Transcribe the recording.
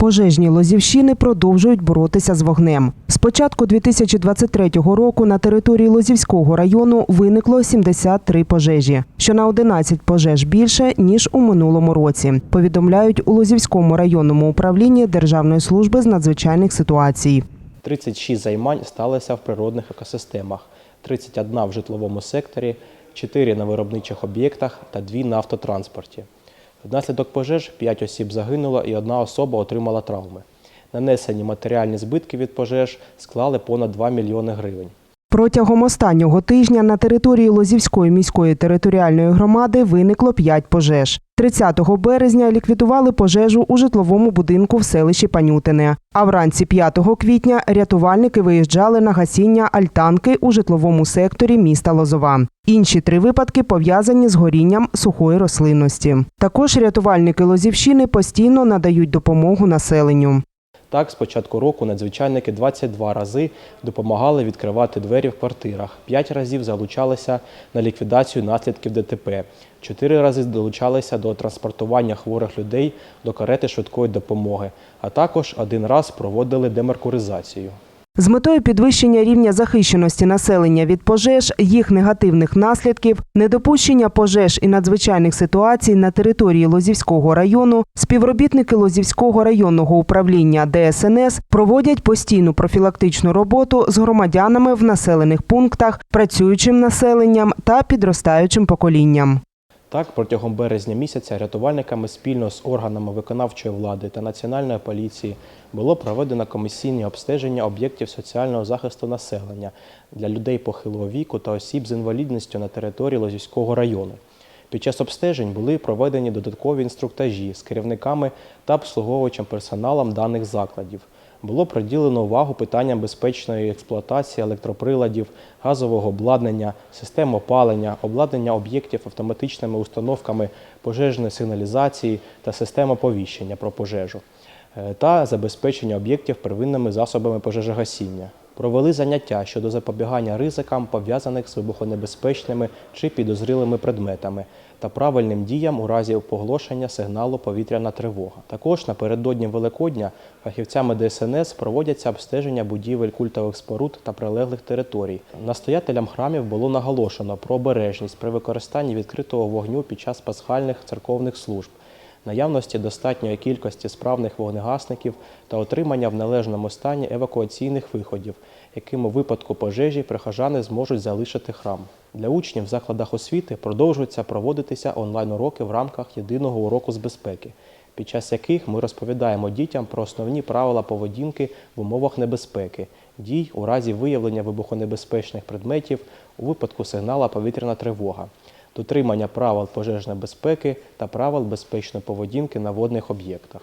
Пожежні Лозівщини продовжують боротися з вогнем. З початку 2023 року на території Лозівського району виникло 73 пожежі, що на 11 пожеж більше ніж у минулому році. Повідомляють у Лозівському районному управлінні Державної служби з надзвичайних ситуацій. 36 займань сталося в природних екосистемах, 31 в житловому секторі, 4 на виробничих об'єктах та 2 на автотранспорті. Внаслідок пожеж 5 осіб загинуло і одна особа отримала травми. Нанесені матеріальні збитки від пожеж склали понад 2 мільйони гривень. Протягом останнього тижня на території Лозівської міської територіальної громади виникло 5 пожеж. 30 березня ліквідували пожежу у житловому будинку в селищі Панютине. А вранці 5 квітня рятувальники виїжджали на гасіння альтанки у житловому секторі міста Лозова. Інші три випадки пов'язані з горінням сухої рослинності. Також рятувальники Лозівщини постійно надають допомогу населенню. Так, з початку року надзвичайники 22 рази допомагали відкривати двері в квартирах, 5 разів залучалися на ліквідацію наслідків ДТП, 4 рази долучалися до транспортування хворих людей до карети швидкої допомоги, а також один раз проводили демаркуризацію. З метою підвищення рівня захищеності населення від пожеж, їх негативних наслідків, недопущення пожеж і надзвичайних ситуацій на території Лозівського району, співробітники Лозівського районного управління ДСНС проводять постійну профілактичну роботу з громадянами в населених пунктах, працюючим населенням та підростаючим поколінням. Так, протягом березня місяця рятувальниками спільно з органами виконавчої влади та національної поліції було проведено комісійні обстеження об'єктів соціального захисту населення для людей похилого віку та осіб з інвалідністю на території Лозівського району. Під час обстежень були проведені додаткові інструктажі з керівниками та обслуговувачем персоналом даних закладів. Було приділено увагу питанням безпечної експлуатації електроприладів, газового обладнання, систем опалення, обладнання об'єктів автоматичними установками пожежної сигналізації та систем оповіщення про пожежу е, та забезпечення об'єктів первинними засобами пожежогасіння. Провели заняття щодо запобігання ризикам, пов'язаних з вибухонебезпечними чи підозрілими предметами, та правильним діям у разі поголошення сигналу повітряна тривога. Також напередодні Великодня фахівцями ДСНС проводяться обстеження будівель культових споруд та прилеглих територій. Настоятелям храмів було наголошено про обережність при використанні відкритого вогню під час пасхальних церковних служб наявності достатньої кількості справних вогнегасників та отримання в належному стані евакуаційних виходів, яким у випадку пожежі прихожани зможуть залишити храм. Для учнів в закладах освіти продовжуються проводитися онлайн-уроки в рамках єдиного уроку з безпеки, під час яких ми розповідаємо дітям про основні правила поведінки в умовах небезпеки, дій у разі виявлення вибухонебезпечних предметів у випадку сигнала повітряна тривога дотримання правил пожежної безпеки та правил безпечної поведінки на водних об'єктах.